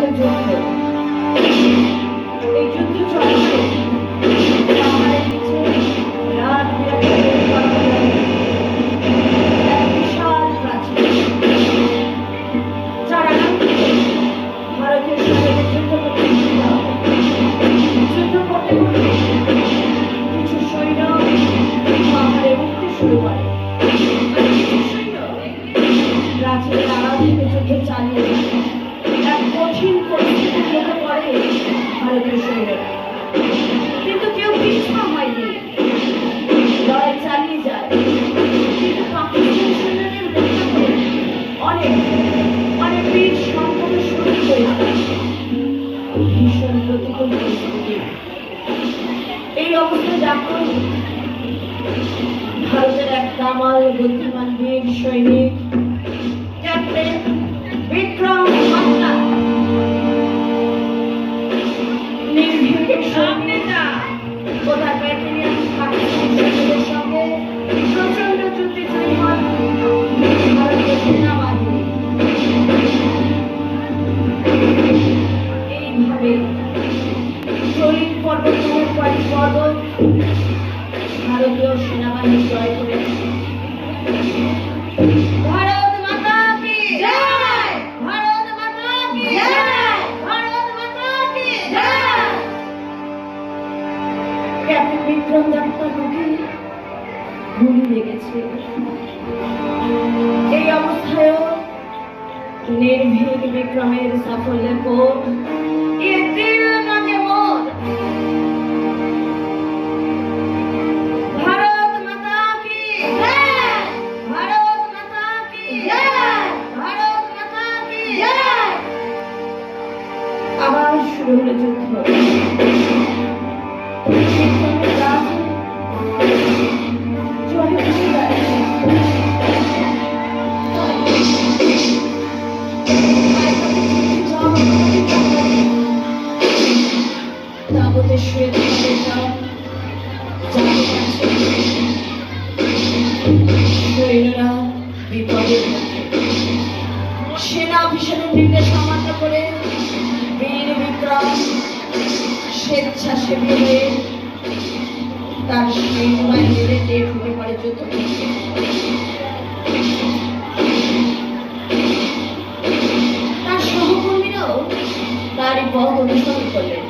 হলো যুদ্ধ এই ভারতের এক কামাল বুদ্ধিমান বীর সৈনিক ক্যাপ্টেন ভারতীয় সেনাবাহিনী জয় করে ভারত মাতা কি জয়! ভারত মাতা কি জয়! ভারত মাতা কি জয়! ক্যাপ্টেন বিক্রম লেগেছে। নির্ভীক বিক্রমের সাফল্যের পর এ আবার শুরু হলো যুদ্ধ। সেনা অফিসারের নির্দেশ অমান্য করে স্বেচ্ছাসেবী তার সৈন্যবাহিনীতে টের ঢুকে পড়ে যুদ্ধ তার সহকর্মীরাও তারই পথ অনুসরণ করলেন।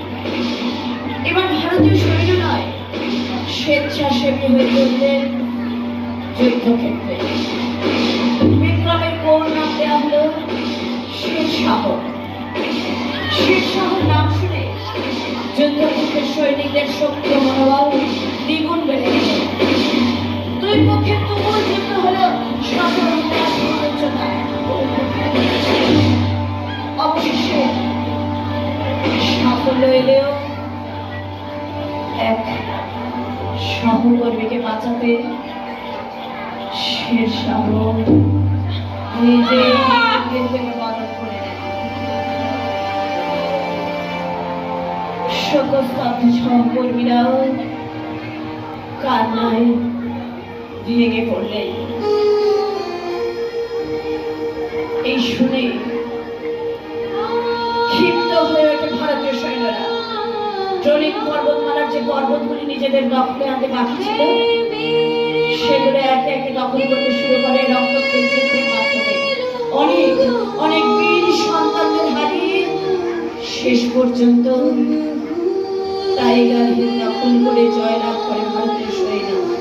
এবার ভারতীয় সৈন্য নয় স্বেচ্ছাসেবী হয়ে চললেন যুদ্ধক্ষেত্রে। বিক্রমের কোন নাম দেওয়া হলো শেরশাহ শেরশাহর শক্তি মনোবল দ্বিগুণ বেড়ে গেল দুই পক্ষের তুমুল যুদ্ধ হলো অবশেষে সাফল্য এলেও এক সহকর্মীকে বাঁচাতে শের শাহ নিজে শোকস্তব্ধ সহকর্মীরাও কান্নায় ভেঙে পড়লেন। এই শুনে ক্ষিপ্ত হয়ে ওঠে ভারতীয় সৈন্যরা। ট্রলিং পর্বতমালার যে পর্বতগুলি নিজেদের দখলে আনতে বাকি ছিল, সেগুলো একে একে দখল করতে শুরু করে যুদ্ধের মাধ্যমে। অনেক অনেক বীর সন্তানদের হারিয়ে শেষ পর্যন্ত হিল দখল করে জয়লাভ করে ভারতের সৈন্য।